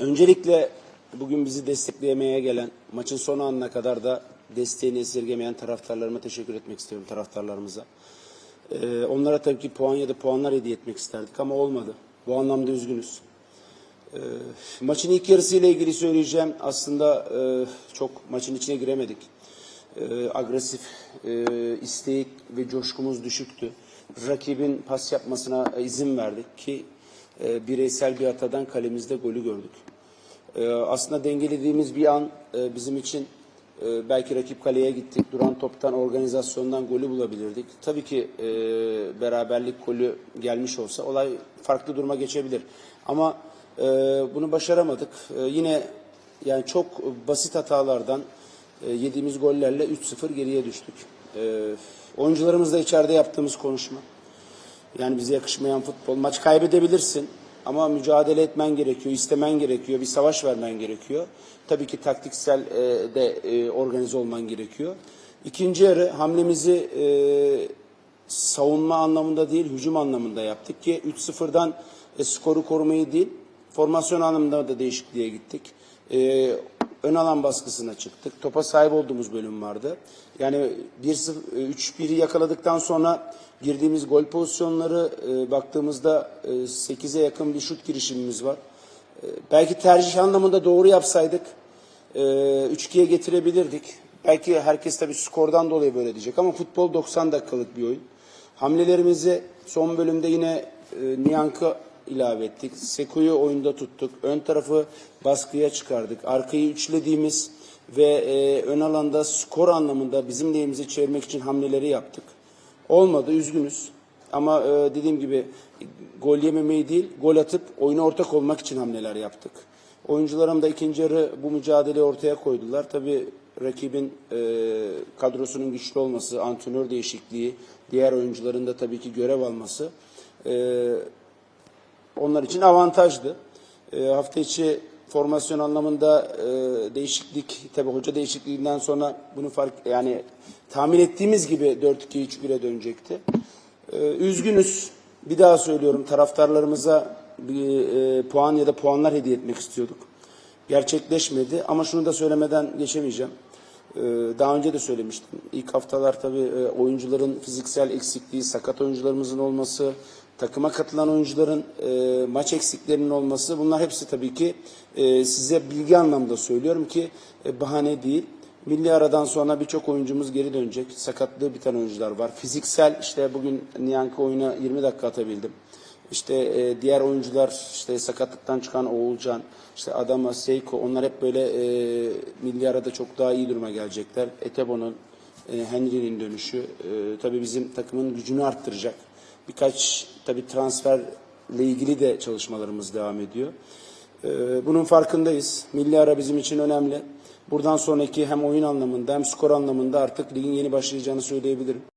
Öncelikle bugün bizi destekleyemeye gelen, maçın son anına kadar da desteğini esirgemeyen taraftarlarıma teşekkür etmek istiyorum taraftarlarımıza. Ee, onlara tabii ki puan ya da puanlar hediye etmek isterdik ama olmadı. Bu anlamda üzgünüz. Ee, maçın ilk yarısı ile ilgili söyleyeceğim. Aslında e, çok maçın içine giremedik. Ee, agresif, e, istek ve coşkumuz düşüktü. Rakibin pas yapmasına izin verdik ki e, bireysel bir hatadan kalemizde golü gördük. E, aslında dengelediğimiz bir an e, bizim için e, belki rakip kaleye gittik. Duran toptan, organizasyondan golü bulabilirdik. Tabii ki e, beraberlik golü gelmiş olsa olay farklı duruma geçebilir. Ama e, bunu başaramadık. Yine yani çok basit hatalardan yediğimiz gollerle 3-0 geriye düştük. E, oyuncularımızla içeride yaptığımız konuşma. Yani bize yakışmayan futbol. Maç kaybedebilirsin ama mücadele etmen gerekiyor, istemen gerekiyor, bir savaş vermen gerekiyor. Tabii ki taktiksel e, de e, organize olman gerekiyor. İkinci yarı hamlemizi e, savunma anlamında değil, hücum anlamında yaptık ki 3-0'dan e, skoru korumayı değil, formasyon anlamında da değişikliğe gittik. E, ön alan baskısına çıktık. Topa sahip olduğumuz bölüm vardı. Yani 1-0 3-1'i yakaladıktan sonra girdiğimiz gol pozisyonları e, baktığımızda e, 8'e yakın bir şut girişimimiz var. E, belki tercih anlamında doğru yapsaydık e, 3-2'ye getirebilirdik. Belki herkes tabii skordan dolayı böyle diyecek ama futbol 90 dakikalık bir oyun. Hamlelerimizi son bölümde yine e, Niyank'ı ilave ettik. Seku'yu oyunda tuttuk. Ön tarafı baskıya çıkardık. Arkayı üçlediğimiz ve e, ön alanda skor anlamında bizim lehimize çevirmek için hamleleri yaptık. Olmadı, üzgünüz. Ama e, dediğim gibi gol yememeyi değil, gol atıp oyuna ortak olmak için hamleler yaptık. Oyuncularım da ikinci yarı bu mücadeleyi ortaya koydular. Tabii rakibin e, kadrosunun güçlü olması, antrenör değişikliği, diğer oyuncuların da tabii ki görev alması e, onlar için avantajdı. E, hafta içi formasyon anlamında e, değişiklik, tabii hoca değişikliğinden sonra bunu fark yani tahmin ettiğimiz gibi 4-2-3-1'e dönecekti. E, üzgünüz. Bir daha söylüyorum taraftarlarımıza bir e, puan ya da puanlar hediye etmek istiyorduk. Gerçekleşmedi ama şunu da söylemeden geçemeyeceğim. Ee, Daha önce de söylemiştim. İlk haftalar tabii e, oyuncuların fiziksel eksikliği, sakat oyuncularımızın olması, takıma katılan oyuncuların e, maç eksiklerinin olması bunlar hepsi tabii ki e, size bilgi anlamda söylüyorum ki e, bahane değil. Milli aradan sonra birçok oyuncumuz geri dönecek. Sakatlığı biten oyuncular var. Fiziksel işte bugün Niyankı oyuna 20 dakika atabildim. İşte e, diğer oyuncular işte sakatlıktan çıkan Oğulcan, işte Adama, Seiko onlar hep böyle e, milli arada çok daha iyi duruma gelecekler. Etebo'nun, e, Henry'nin dönüşü e, tabii bizim takımın gücünü arttıracak. Birkaç tabii transferle ilgili de çalışmalarımız devam ediyor. E, bunun farkındayız. Milli ara bizim için önemli. Buradan sonraki hem oyun anlamında hem skor anlamında artık ligin yeni başlayacağını söyleyebilirim.